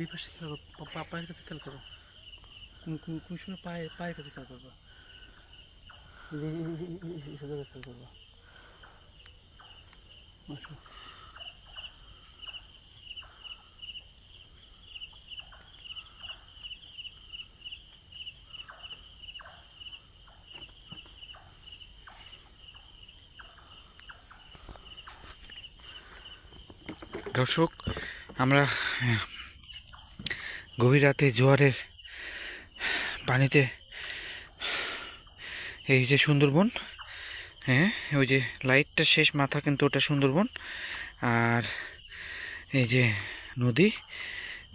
এই পাশে খেয়াল করো পায়ের কাছে খেয়াল করো কোন সময় পায়ে পায়ের কাছে খেয়াল করবা খেয়াল করবা। দর্শক আমরা গভীর রাতে জোয়ারের পানিতে, এই যে সুন্দরবন হ্যাঁ ওই যে লাইটটা শেষ, মাথা কিন্তু ওটা সুন্দরবন, আর এই যে নদী,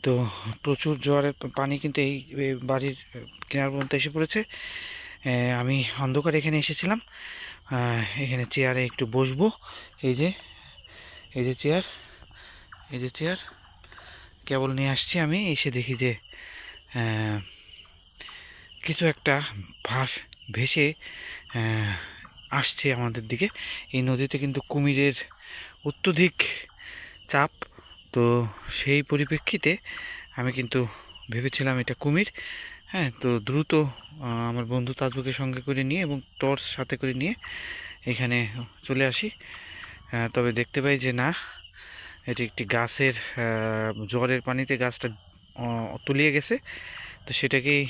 তো প্রচুর জোয়ারের পানি কিন্তু এই বাড়ির কেনার পর্যন্ত এসে পড়েছে। আমি অন্ধকার এখানে এসেছিলাম এখানে চেয়ারে একটু বসবো, এই যে এই যে চেয়ার, এই যে চেয়ার কেবল নিয়ে আসছি আমি, এসে দেখি যে কিছু একটা ভাস ভেসে আসছে আমাদের দিকে। এই নদীতে কিন্তু কুমিরের অত্যধিক চাপ। তো সেই পরিপ্রেক্ষিতে আমি কিন্তু ভেবেছিলাম এটা কুমির। হ্যাঁ তো দ্রুত আমার বন্ধু তাজুকে সঙ্গে করে নিয়ে এবং টর্চ সাথে করে নিয়ে এখানে চলে আসি। তবে দেখতে পাই যে না এটি একটি গাছের জ্বরের পানিতে গাছটা তলিয়ে গেছে। তো সেটাকেই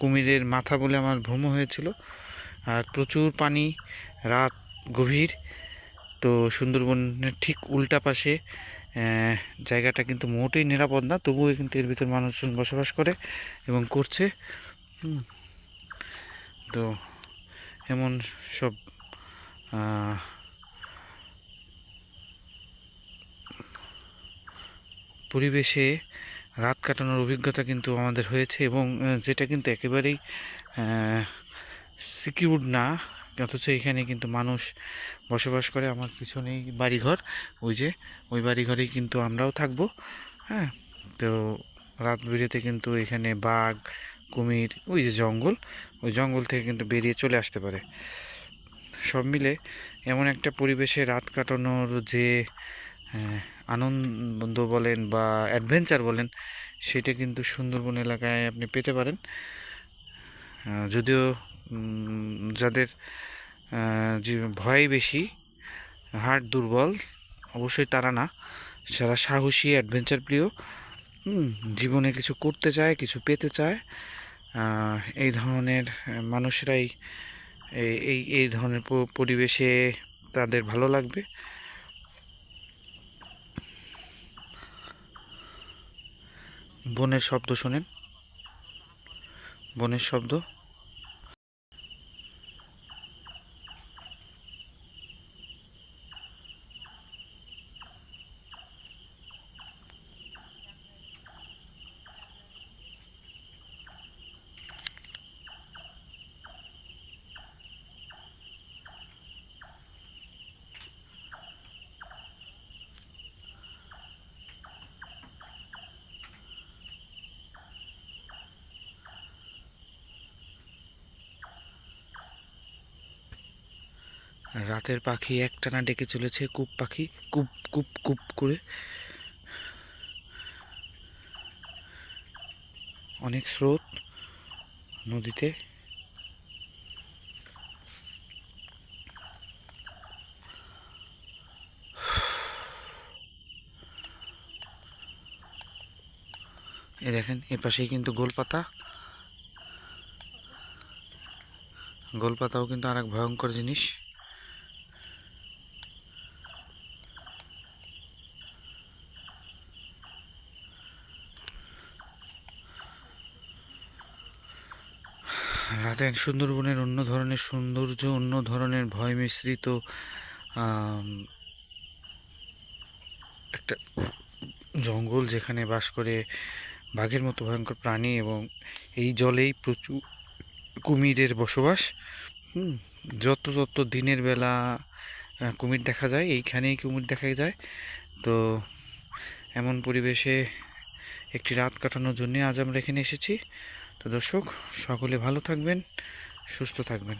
কুমিরের মাথা বলে আমার ভ্রম হয়েছিল। আর প্রচুর পানি, রাত গভীর। তো সুন্দরবনের ঠিক উল্টা পাশে জায়গাটা কিন্তু মোটেই নিরাপদ না, তবুও কিন্তু এর ভিতর মানুষজন বসবাস করে এবং করছে। তো এমন সব পরিবেশে রাত কাটানোর অভিজ্ঞতা কিন্তু আমাদের হয়েছে এবং যেটা কিন্তু একেবারেই সিকিউর না। অথচ এখানে কিন্তু মানুষ বসবাস করে, আমার পিছনেই বাড়িঘর। ওই যে, ওই বাড়িঘরেই কিন্তু আমরাও থাকব হ্যাঁ? তো রাত বেরিয়েতে কিন্তু এখানে বাঘ, কুমির, ওই যে জঙ্গল, ওই জঙ্গল থেকে কিন্তু বেরিয়ে চলে আসতে পারে। সব মিলে এমন একটা পরিবেশে রাত কাটানোর যে আনন্দ বলেন বা অ্যাডভেঞ্চার বলেন, সেটা কিন্তু সুন্দরবন এলাকায় আপনি পেতে পারেন। যদিও যাদের যে ভয় বেশি হার্ট দুর্বল, অবশ্যই তারা না। যারা সাহসী অ্যাডভেঞ্চার প্রিয় জীবনে কিছু করতে চায়, কিছু পেতে চায় এই ধরনের মানুষেরাই এই এই ধরনের পরিবেশে তাদের ভালো লাগবে। বনের শব্দ শোনেন। বনের শব্দ? রাতের পাখি একটানা ডেকে চলেছে, কূপ পাখি, কূপ কূপ কূপ করে। অনেক স্রোত নদীতে। এ দেখেন, এ পাশেই কিন্তু গোলপাতা। গোলপাতাও কিন্তু আর এক ভয়ঙ্কর জিনিস। রাতের সুন্দরবনের অন্য ধরনের সৌন্দর্য, অন্য ধরনের ভয় মিশ্রিত একটা জঙ্গল যেখানে বাস করে বাঘের মতো ভয়ঙ্কর প্রাণী এবং এই জলেই প্রচুর কুমিরের বসবাস। যত যত দিনের বেলা কুমির দেখা যায়, এইখানেই কুমির দেখা যায়। তো এমন পরিবেশে একটি রাত কাটানোর জন্যে আজ আমরা এখানে এসেছি। তো দর্শক সকলে ভালো থাকবেন সুস্থ থাকবেন।